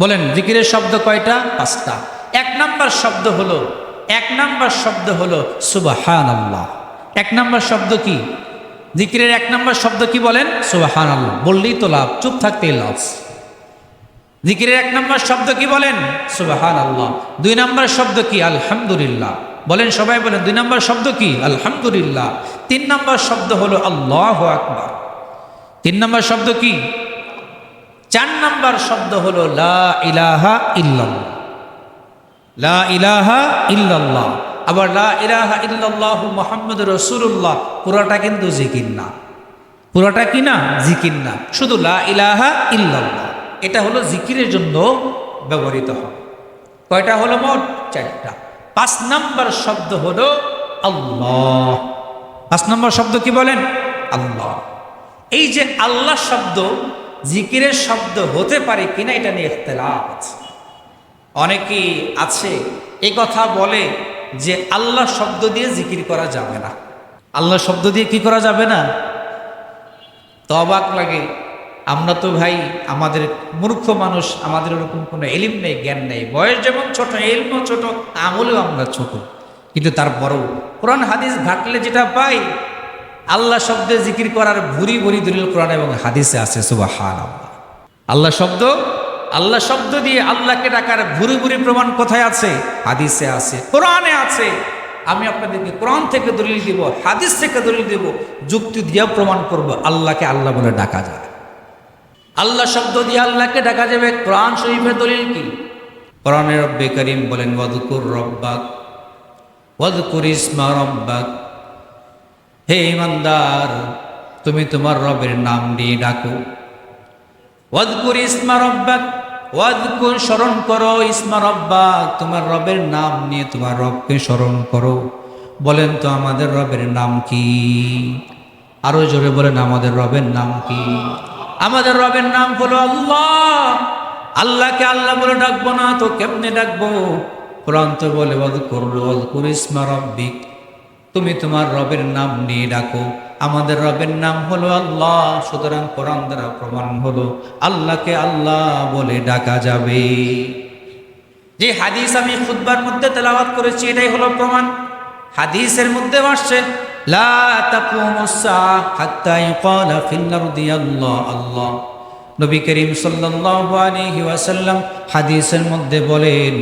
বলেন, জিকিরের শব্দ কয়টা? পাঁচটা। এক নাম্বার শব্দ হলো, এক নাম্বার শব্দ হলো সুবাহান আল্লাহ এক নাম্বার শব্দ কি? জিকিরের এক নাম্বার শব্দ কি বলেন? সুবাহান আল্লাহ বললেই তো লাভ, চুপ থাকতেই লাভ। জিকিরের এক নম্বর শব্দ কি বলেন? সুবাহান আল্লাহ দুই নম্বর শব্দ কি? আলহামদুলিল্লাহ। বলেন সবাই বলেন, দুই নম্বর শব্দ কি? আলহামদুলিল্লাহ। তিন নম্বর শব্দ হলো আল্লাহ আকবার। তিন নম্বর শব্দ কি? চার নাম্বার শব্দ হলো, লা ইলাহা লা ইলাহা ইল্লাল্লাহ। আবার লা ইলাহা ইল্লাল্লাহ মোহাম্মদ রসুল্লাহ পুরাটা কিন্তু জিকির না। পুরাটা কি না? জিকির না। শুধু লা ইলাহা ইল্লাল্লাহ। এটা হলো জিকিরের জন্য ব্যবহৃত হয় কয়টা হলো মোট? চারটা। পাঁচ নাম্বার শব্দ হলো, আল্লাহ। পাঁচ নম্বর শব্দ কি বলেন? আল্লাহ। এই যে আল্লাহ শব্দ জিকিরের শব্দ হতে পারে কিনা এটা নিয়ে ইখতলাফ আছে। আছে, এ কথা বলে যে আল্লাহ শব্দ দিয়ে জিকির করা যাবে না। আল্লাহ শব্দ দিয়ে কি করা যাবে না? তো অবাক লাগে। আমরা তো ভাই, আমাদের মূর্খ মানুষ, আমাদের ওরকম কোনো এলিম নেই, জ্ঞান নেই। বয়স যেমন ছোট, এলমও ছোট, আমলেও আমরা ছোট। কিন্তু তারপরেও কোরআন হাদিস ঘাটলে যেটা পাই আল্লাহ শব্দে জিকির করার ভুরি ভুরি দলিল কোরআন এবং হাদিসে আছে সুবাহ আল্লাহ শব্দ? আল্লাহ শব্দ দিয়ে আল্লাহকে ডাকার ভুরি ভুরি প্রমাণ কোথায় আছে? হাদিসে আছে, কোরআনে আছে। আমি আপনাদেরকে কোরআন থেকে দলিল দিব, হাদিস থেকে দলিল দিব, যুক্তি দিয়ে প্রমাণ করব, আল্লাহকে আল্লাহ বলে ডাকা যায়। আল্লাহ শব্দ দিয়ে আল্লাহকে ডাকা যাবে, কোরআন শরীফের দলিল কি? কোরআনের রব্বে করিম বলেন, ওয়াদুকুর রব্বাক, ওয়াদকুর ইসমা রব্বাক হে ইমানদার, তুমি তোমার রবের নাম নিয়ে ডাকো। ওয়াদকুর ইসমা রব্বাক ওয়াদকুর স্মরণ করো ইসমা রব্বাক, তোমার রবের নাম নিয়ে তোমার রবকে স্মরণ করো। বলেন তো আমাদের রবের নাম কি? আরও জোরে বলেন, আমাদের রবের নাম কি? আমাদের রবের নাম হলো আল্লাহ। আল্লাহকে আল্লাহ বলে ডাকবো না, তো কেমনে ডাকবো? কোরআন তো বলে ওয়াদকুর ওয়াদকুর ইসমা রব্বিক। তুমি তোমার রবের নাম নিয়ে ডাকো। আমাদের রবের নাম হলো আল্লাহ, সুতরাং কোরআন দ্বারা প্রমাণ হলো, আল্লাহকে আল্লাহ বলে ডাকা যাবে। যে হাদিস আমি খুতবার মধ্যে তেলাওয়াত করেছি, এটাই হলো প্রমাণ। হাদিসের মধ্যে আসছে, লা তাকুমুস হাত্তা ইউকালা ফিল আল্লাহ আল্লাহ। নবী করিম ওয়াসাল্লাম হাদিসের মধ্যে বলেন,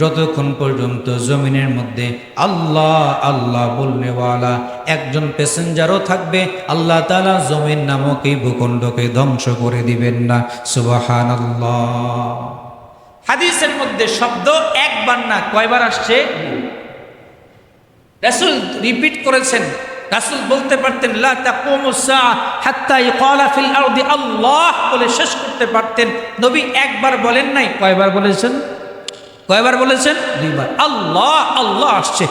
যতক্ষণ পর্যন্ত জমিনের মধ্যে আল্লাহ আল্লাহ বলনেওয়ালা একজন প্যাসেঞ্জারও থাকবে, আল্লাহ তাআলা জমিন নামক এই ভূখণ্ডকে ধ্বংস করে দিবেন না। সুবহানাল্লাহ। হাদিসের মধ্যে শব্দ একবার না কয়বার আসছে? রিপিট করেছেন রাসূল বলতে পারতেন আল্লাহ বলে শেষ করতে পারতেন। নবী একবার বলেন নাই, কয়বার বলেছেন? কয়বার বলেছেন? দুইবার। আল্লাহ আল্লাহ আসছে।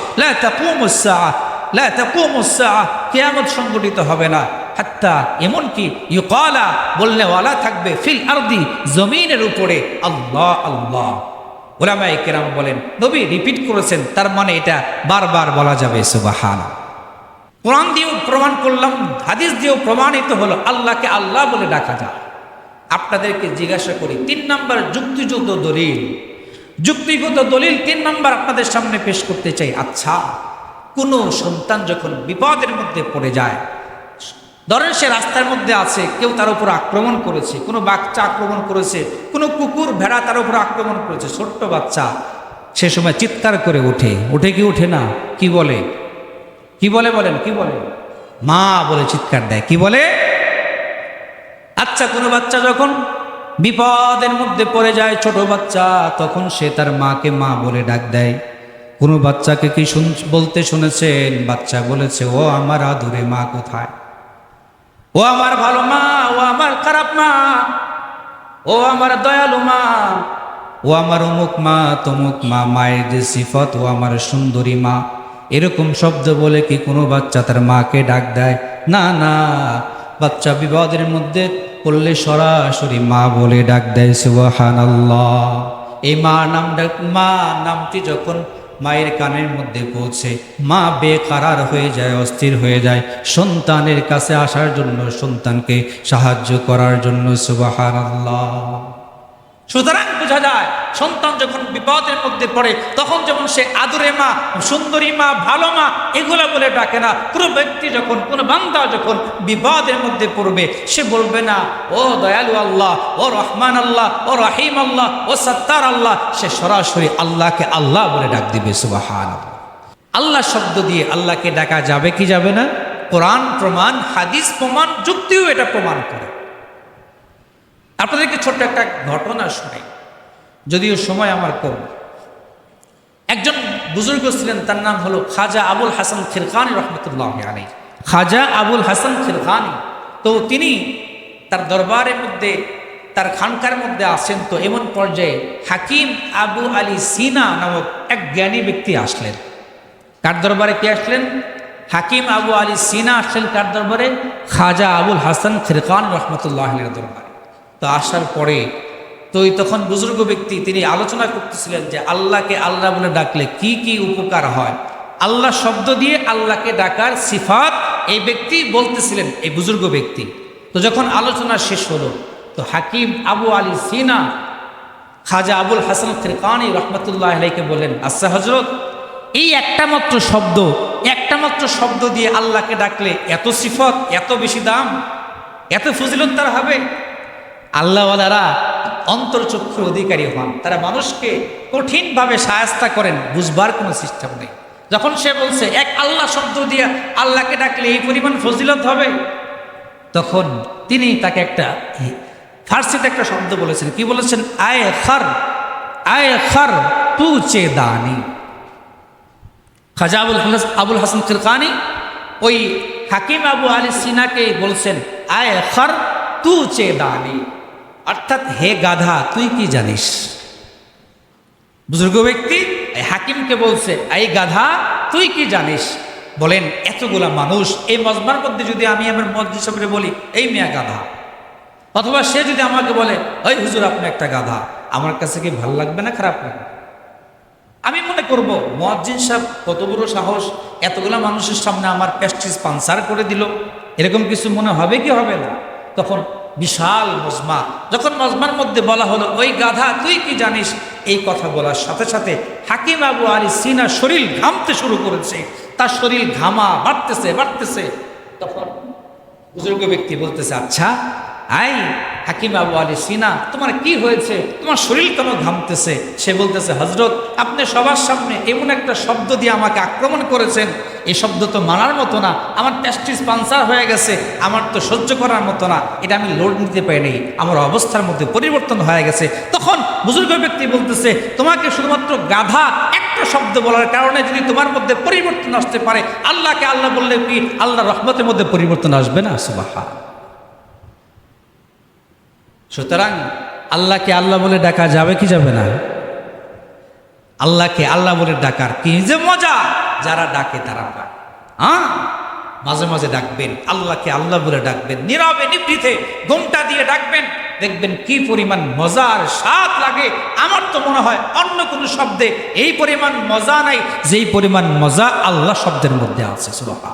কিয়ামত সংগঠিত হবে না। হাত্তা এমনকি ইউকালা বললে ওয়ালা থাকবে ফিল আরদি জমিনের উপরে। আল্লাহ আল্লাহ। ওলামাই কেরাম বলেন, নবী রিপিট করেছেন, তার মানে এটা বারবার বলা যাবে সুবাহানা কোরআন দিয়েও প্রমাণ করলাম, হাদিস দিয়েও প্রমাণিত হলো, আল্লাহকে আল্লাহ বলে ডাকা যায়। আপনাদেরকে জিজ্ঞাসা করি, তিন নম্বর যুক্তিযুক্ত দলিল। যুক্তিগত দলিল তিন নম্বর আপনাদের সামনে পেশ করতে চাই। আচ্ছা কোনো সন্তান যখন বিপদের মধ্যে পড়ে যায়, ধরেন সে রাস্তার মধ্যে আছে, কেউ তার উপর আক্রমণ করেছে, কোনো বাচ্চা আক্রমণ করেছে, কোনো কুকুর, ভেড়া তার উপর আক্রমণ করেছে, ছোট্ট বাচ্চা, সে সময় চিৎকার করে ওঠে। ওঠে কি ওঠে না? কি বলে? কি বলে বলেন, কি বলে? মা বলে চিৎকার দেয়, কি বলে? আচ্ছা কোনো বাচ্চা যখন বিপদের মধ্যে পড়ে যায়, ছোট বাচ্চা, তখন সে তার মাকে মা বলে ডাক দেয়। কোনো বাচ্চাকে কি শুন, বলতে শুনেছেন? বাচ্চা বলেছে, ও আমার আদুরে মা কোথায়? ও আমার ভালো মা, ও আমার খারাপ মা, ও আমার দয়ালু মা, ও আমার অমুক মা, তমুক মা, মায়ের যে সিফত, ও আমার সুন্দরী মা। এরকম শব্দ বলে কি কোনো বাচ্চা তার মাকে ডাক দেয়? না না। বাচ্চা বিবাদের মধ্যে পড়লে সরাসরি মা বলে ডাক দেয় সুবাহান এই মা নাম ডাক, মা নামটি যখন মায়ের কানের মধ্যে পৌঁছে, মা বেকারার হয়ে যায়, অস্থির হয়ে যায়। সন্তানের কাছে আসার জন্য সন্তানকে সাহায্য করার জন্য সুবাহান সুতরাং বোঝা যায়, সন্তান যখন বিপদের মধ্যে পড়ে, তখন যখন সে আদরে মা, সুন্দরী মা, ভালো মা, এগুলো বলে ডাকে না। কোনো ব্যক্তি যখন, কোনো বান্দা যখন বিপদের মধ্যে পড়বে, সে বলবে না, ও দয়ালু আল্লাহ, ও রহমান আল্লাহ, ও রাহিম আল্লাহ, ও সত্তার আল্লাহ। সে সরাসরি আল্লাহকে আল্লাহ বলে ডাক দিবে সুবাহান আল্লাহ শব্দ দিয়ে আল্লাহকে ডাকা যাবে কি যাবে না? কোরআন প্রমাণ, হাদিস প্রমাণ, যুক্তিও এটা প্রমাণ করে। আপনাদেরকে ছোট্ট একটা ঘটনা শোনাই। যদিও সময় আমার কম। একজন বুজুর্গ ছিলেন, তার নাম হলো খাজা আবুল হাসান খিরখানি রহমতুল্লাহ আলী খাজা আবুল হাসান খিরখানি তো তিনি তার দরবারের মধ্যে, তার খানকার মধ্যে আসেন। তো এমন পর্যায়ে হাকিম আবু আলী সিনা নামক এক জ্ঞানী ব্যক্তি আসলেন। কার দরবারে কে আসলেন? হাকিম আবু আলী সিনা আসলেন কার দরবারে? খাজা আবুল হাসান খিরখান রহমতুল্লাহ দরবারে। তো আসার পরে তো ওই তখন বুজুর্গ ব্যক্তি তিনি আলোচনা করতেছিলেন যে আল্লাহকে আল্লাহ বলে ডাকলে কি কি উপকার হয়? আল্লাহ শব্দ দিয়ে আল্লাহকে ডাকার সিফাত এই ব্যক্তি বলতেছিলেন, এই বুজুর্গ ব্যক্তি। তো যখন আলোচনা শেষ হলো, তো হাকিম আবু আলী সিনা, খাজা আবুল হাসান খিরকানি রহমতুল্লাহ আলাইকে বলেন আচ্ছা হজরত এই একটা মাত্র শব্দ, একটা মাত্র শব্দ দিয়ে আল্লাহকে ডাকলে এত সিফত, এত বেশি দাম, এত ফজিলত তার হবে? আল্লাহওয়ালারা অন্তর্চক্ষুর অধিকারী হন। তারা মানুষকে কঠিনভাবে সায়স্তা করেন, বুঝবার কোনো সিস্টেম নেই। যখন সে বলছে, এক আল্লাহ শব্দ দিয়ে আল্লাহকে ডাকলে এই পরিমাণ ফজিলত হবে? তখন তিনি তাকে একটা ফার্সিতে একটা শব্দ বলেছেন। কি বলেছেন? আয় খার আয় খার তু চে দানি। খাজা আবুল আবুল হাসান খিরকানি ওই হাকিম আবু আলী সিনাকে বলছেন, আয় খার তু চে দানি। অর্থাৎ হে গাধা, তুই কি জানিস? বুজুর্গ ব্যক্তি হাকিমকে বলছে, এই গাধা, তুই কি জানিস? বলেন, এতগুলা মানুষ, এই মজমার মধ্যে যদি আমি আমার মসজিদ সামনে বলি, এই মেয়া গাধা। অথবা সে যদি আমাকে বলে, ওই হুজুর, আপনি একটা গাধা, আমার কাছে কি ভালো লাগবে না খারাপ লাগবে? আমি মনে করব মজ্জিন সাহেব কত বড় সাহস, এতগুলা মানুষের সামনে আমার প্যাস্টিস পানসার করে দিল। এরকম কিছু মনে হবে কি হবে না? তখন বিশাল মজমা। যখন মজমার মধ্যে বলা হলো, ওই গাধা, তুই কি জানিস? এই কথা বলার সাথে সাথে হাকিম আবু আলী সিনা শরীর ঘামতে শুরু করেছে। তার শরীর ঘামা, বাড়তেছে বাড়তেছে। তখন বুজুর্গ ব্যক্তি বলতেছে আচ্ছা আই হাকিম আবু আলী সিনা, তোমার কি হয়েছে? তোমার শরীর কেন ঘামতেছে? সে বলতেছে হজরত আপনি সবার সামনে এমন একটা শব্দ দিয়ে আমাকে আক্রমণ করেছেন। এই শব্দ তো মানার মতো না। আমার টেস্টিস পানসার হয়ে গেছে। আমার তো সহ্য করার মতো না। এটা আমি লোড নিতে পারিনি। আমার অবস্থার মধ্যে পরিবর্তন হয়ে গেছে। তখন বুজুর্গ ব্যক্তি বলতেছে, তোমাকে শুধুমাত্র গাধা একটা শব্দ বলার কারণে যদি তোমার মধ্যে পরিবর্তন আসতে পারে, আল্লাহকে আল্লাহ বললে কি? আল্লাহ রহমতের মধ্যে পরিবর্তন আসবে না? সুবাহা সুতরাং আল্লাহকে আল্লাহ বলে ডাকা যাবে কি যাবে না? আল্লাহকে আল্লাহ বলে ডাকার কি যে মজা? যারা ডাকে তারা পায়। হ্যাঁ? মাঝে মাঝে ডাকবেন, আল্লাহকে আল্লাহ বলে ডাকবেন, নীরবে নিভৃতে ঘুমটা দিয়ে ডাকবেন, দেখবেন কি পরিমাণ মজার স্বাদ লাগে। আমার তো মনে হয় অন্য কোনো শব্দে এই পরিমাণ মজা নাই, যেই পরিমাণ মজা আল্লাহ শব্দের মধ্যে আছে সুবাহা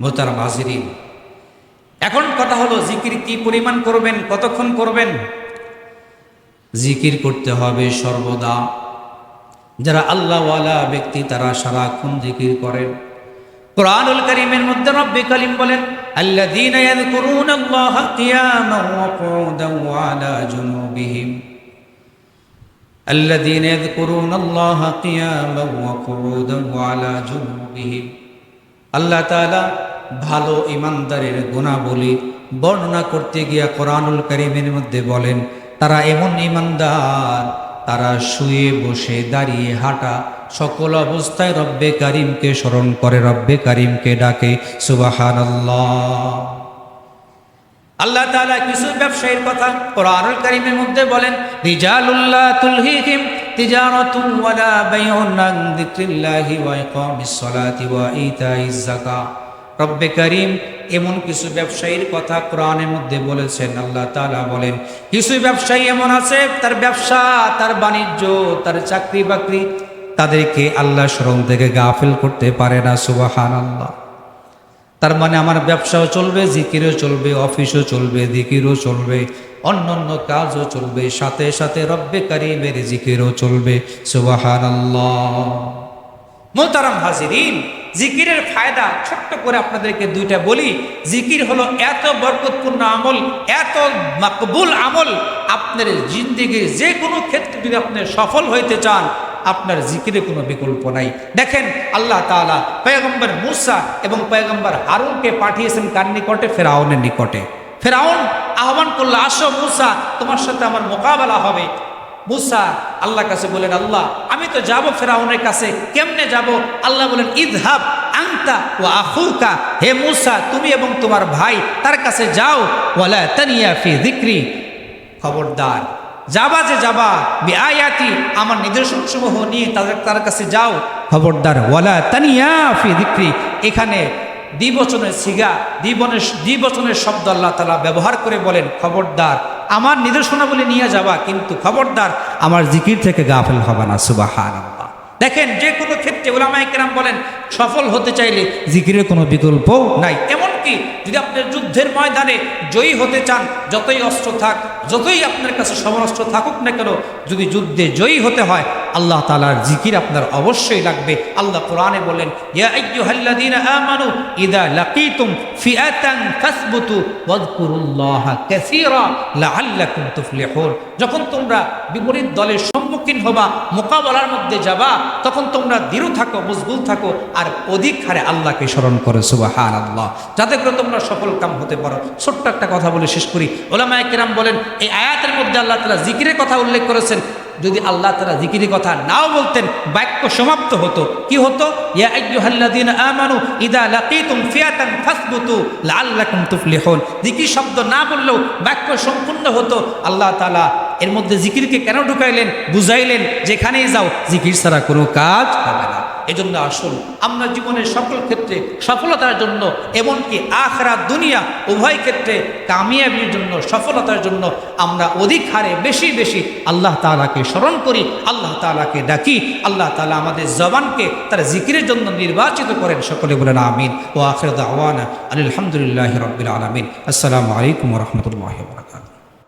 মোতার মাজিরিন এখন কথা হলো জিকির কি পরিমাণ করবেন কতক্ষণ করবেন জিকির করতে হবে সর্বদা যারা আল্লাহওয়ালা ব্যক্তি তারা সারাক্ষণ জিকির করেন কোরআনুল করিমের মধ্যে রব্বে কলিম বলেন الذين يذكرون الله قياما وقعودا وعلى جنوبهم الذين يذكرون الله قياما وقعودا وعلى جنوبهم আল্লাহ তাআলা ভালো ইমানদারের গুণাবলী বর্ণনা করতে গিয়া কোরআনুল করিমের মধ্যে বলেন, তারা এমন ইমানদার, তারা শুয়ে বসে দাঁড়িয়ে হাঁটা সকল অবস্থায় রব্বে কারিমকে স্মরণ করে, রব্বে কারিমকে ডাকে, সুবাহানাল্লাহ। আল্লাহ তাআলা কিছু ব্যবসায়ীর কথা কোরআনুল করিমের মধ্যে বলেন রিজালুল্লাহ তুলহিহিম তিজারাতু ওয়ালা বাইউন আন যিকরিল্লাহি ওয়া ইকামিস সালাতি ওয়া ইতাইজ যাকাত। রব্বে করিম এমন কিছু ব্যবসায়ীর কথা কোরআনের মধ্যে বলেছেন। আল্লাহ তাআলা বলেন, কিছু ব্যবসায়ী এমন আছে, তার ব্যবসা, তার বাণিজ্য, তার চাকরি বাকরি তাদেরকে আল্লাহ স্মরণ থেকে গাফিল করতে পারে না, সুবহানাল্লাহ। তার মানে আমার ব্যবসাও চলবে, জিকিরও চলবে, অফিসও চলবে জিকিরও চলবে অন্য অন্য কাজও চলবে, সাথে সাথে রব্বে কারিমের জিকিরও চলবে সুবাহান মোহতারাম হাজিরিন জিকিরের ফায়দা ছোট্ট করে আপনাদেরকে দুইটা বলি। জিকির হলো এত বরকতপূর্ণ আমল, এত মাকবুল আমল, আপনার জিন্দিগির যে কোনো ক্ষেত্রে যদি আপনি সফল হইতে চান, আপনার জিকিরে কোনো বিকল্প নাই। দেখেন, আল্লাহ তাআলা পয়গম্বর মুসা এবং পয়গম্বর হারুনকে পাঠিয়েছেন কার নিকটে? ফেরাউনের নিকটে। ফেরাউন আহ্বান করল, আসো মুসা, তোমার সাথে আমার মোকাবেলা হবে। মুসা আল্লাহ কাছে বলেন, আল্লাহ, আমি তো যাব ফেরাউনের কাছে। কেমনে যাব? আল্লাহ বলেন, ইদহাব আংতা ও আহুকা হে মুসা, তুমি এবং তোমার ভাই, তার কাছে যাও। ওয়ালা তানিয়া ফি দিক্রি খবরদার, যাবা যে যাবা বি আয়াতি আমার নিদর্শন সমূহ নিয়ে তাদের, তার কাছে যাও। খবরদার, ওয়ালা তানিয়া ফি যিকরি। এখানে দ্বিবচনের সিগা দ্বিবনের দ্বিবচনের শব্দ আল্লাহ তালা ব্যবহার করে বলেন, খবরদার আমার নিদর্শনাবলী নিয়ে যাবা কিন্তু খবরদার আমার জিকির থেকে গাফেল হবে না সুবাহান দেখেন, যে কোনো ক্ষেত্রে ওলামা কেরাম বলেন, সফল হতে চাইলে জিকিরের কোনো বিকল্প নাই। এমনকি যদি আপনার যুদ্ধের ময়দানে জয়ী হতে চান, যতই অস্ত্র থাক, যতই আপনার কাছে সমরাস্ত্র থাকুক না কেন, যদি যুদ্ধে জয়ী হতে হয় আল্লাহ তালার জিকির আপনার অবশ্যই লাগবে। আল্লাহ কোরআনে বলেন যখন তোমরা বিপরীত দলের সম্মুখীন হবা, মোকাবেলার মধ্যে যাবা, তখন তোমরা দৃঢ় থাকো, মজবুত থাকো, আর অধিক হারে আল্লাহকে স্মরণ করো সুবাহান আল্লাহ যাতে করে তোমরা সফল কাম হতে পারো। ছোট্ট একটা কথা বলে শেষ করি। ওলামায় কেরাম বলেন, এই আয়াতের মধ্যে আল্লাহ তালা জিকিরের কথা উল্লেখ করেছেন যদি আল্লাহ তারা জিকির কথা নাও বলতেন, বাক্য সমাপ্ত হতো। কি হতো? জিকির শব্দ না বললেও বাক্য সম্পূর্ণ হতো। আল্লাহ তালা এর মধ্যে জিকিরকে কেন ঢুকাইলেন? বুঝাইলেন, যেখানেই যাও, জিকির ছাড়া কোনো কাজ হবে না। এজন্য আসুন, আমরা জীবনের সকল ক্ষেত্রে সফলতার জন্য, এমনকি আখরা দুনিয়া উভয় ক্ষেত্রে কামিয়াবির জন্য সফলতার জন্য আমরা অধিক হারে বেশি বেশি আল্লাহ তাআলাকে স্মরণ করি, আল্লাহ তালাকে ডাকি, আল্লাহ তালা আমাদের জবানকে তার জিকিরের জন্য নির্বাচিত করেন। সকলে বলেন আমিন। ও আখর দাওয়ানা আলহামদুলিল্লাহ রবিল আলমিন। আসসালামু আলাইকুম রহমতুল্লাহ বরকাত